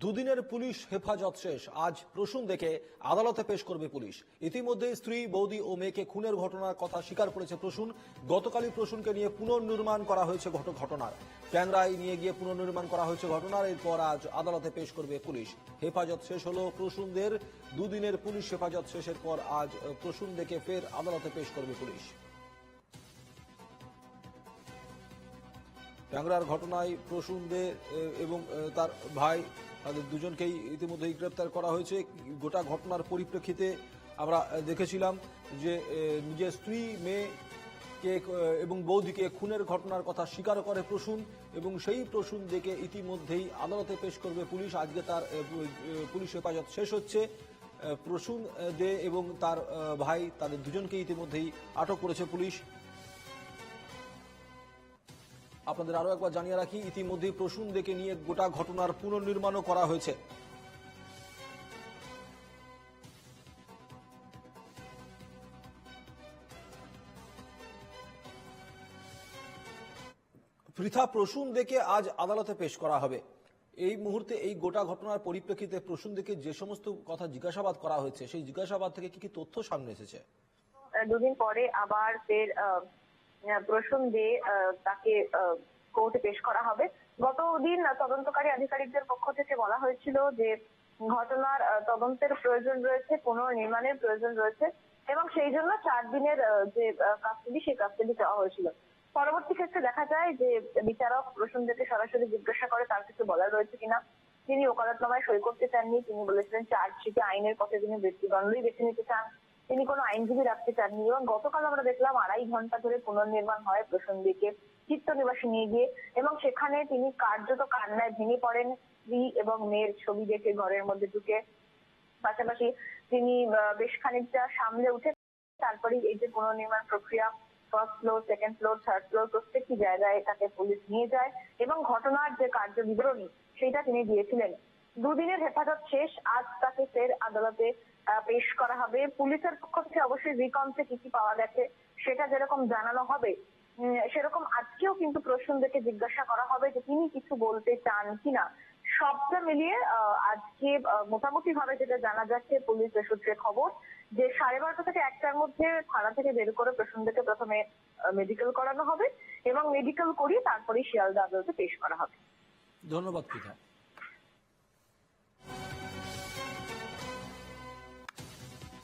দুদিনের পুলিশ হেফাজত শেষ। আজ প্রসূন দেখে আদালতে পেশ করবে পুলিশ। ইতিমধ্যে স্ত্রী, বৌদি ও মেয়েকে খুনের ঘটনার কথা স্বীকার করেছে প্রসূন। গতকালই প্রসূনকে নিয়ে পুনর্নির্মাণ করা হয়েছে ঘট- ঘটনার। ট্যাংরায় নিয়ে গিয়ে পুনর্নির্মাণ করা হয়েছে ঘটনার। এরপর আজ আদালতে পেশ করবে পুলিশ। হেফাজত শেষ হলো প্রসূনদের। দুদিনের পুলিশ হেফাজত শেষের পর আজ প্রসূন দেখে ফের আদালতে পেশ করবে পুলিশ। ট্যাংরার ঘটনায় প্রসূন দে এবং তার ভাই তাদের দুজনকেই ইতিমধ্যেই গ্রেপ্তার করা হয়েছে। গোটা ঘটনার পরিপ্রেক্ষিতে আমরা দেখেছিলাম যে নিজের স্ত্রী মেয়েকে এ, এবং বৌদিকে খুনের ঘটনার কথা স্বীকার করে প্রসূন এবং সেই প্রসূন দেখে ইতিমধ্যেই আদালতে পেশ করবে পুলিশ। আজকে তার পুলিশ হেফাজত শেষ হচ্ছে। প্রসূন দে এবং তার ভাই তাদের দুজনকে ইতিমধ্যেই আটক করেছে পুলিশ। আপনাদের আরও একবার জানিয়ে রাখি ইতিমধ্যেই প্রসূন দেখে নিয়ে গোটা ঘটনার পুনর্নির্মাণও করা হয়েছে। পৃথা প্রসূন দেখে আজ আদালতে পেশ করা হবে। এই মুহূর্তে এই গোটা ঘটনার পরিপ্রেক্ষিতে প্রসূন দেখে যে সমস্ত কথা জিজ্ঞাসাবাদ করা হয়েছে, সেই জিজ্ঞাসাবাদ থেকে কি কি তথ্য সামনে এসেছে? দুদিন পরে আবার ফের আহ, তাকে কোর্টে পেশ করা হবে। গতদিন তদন্তকারী আধিকারিকদের পক্ষ থেকে বলা হয়েছিল যে ঘটনার তদন্তের প্রয়োজন রয়েছে পুনর্নির্মাণের প্রয়োজন রয়েছে এবং সেই জন্য চার দিনের যে কাস্টডি সেই কাস্টডি চাওয়া হয়েছিল। পরবর্তী ক্ষেত্রে দেখা যায় যে বিচারক প্রসূনদেরকে সরাসরি জিজ্ঞাসা করে তার কিছু বলার রয়েছে কিনা। তিনি ওকালতনামায় সই করতে চাননি। তিনি বলেছিলেন চার্জশিটে আইনের পথে তিনি মৃত্যুদণ্ডই বেছে নিতে চান। তিনি কোনো আইনজীবী রাখতে চাননি এবং গতকাল আমরা দেখলাম আড়াই ঘণ্টা ধরে পুনর্নির্মাণ হয় প্রসঙ্গিকে। চিত্ত নিবাসে নিয়ে গিয়ে এবং সেখানে তিনি কার্যত কান্নায় ভেঙে পড়েন। স্ত্রী এবং মেয়ের ছবি দেখে ঘরের মধ্যে ঢুকে। পাশাপাশি তিনি বেশ খানিকটা সামলে উঠে তারপরে এই যে পুনর্নির্মাণ প্রক্রিয়া first floor second floor third floor প্রত্যেকটি জায়গায় তাকে পুলিশ নিয়ে যায় এবং ঘটনার যে কার্য বিবরণী সেটা তিনি দিয়েছিলেন। দুদিনের হেফাজত শেষ, আজ তাকে পেশ করা হবে। পুলিশের পক্ষ থেকে অবশ্যই রিকমসে কি কি পাওয়া গেছে সেটা যেরকম জানানো হবে সেরকম আজকেও কিন্তু প্রসূনদেরকে জিজ্ঞাসা করা হবে যে তিনি কিছু বলতে চান কিনা। সবটা মিলিয়ে আজকে মোটামুটি ভাবে যেটা জানা যাচ্ছে পুলিশ সূত্রে খবর যে সাড়ে বারোটা থেকে একটার মধ্যে থানা থেকে বের করে প্রসূনদেরকে প্রথমে মেডিকেল করানো হবে এবং মেডিকেল করিয়ে তারপরে শিয়ালদা আদালতে পেশ করা হবে। ধন্যবাদ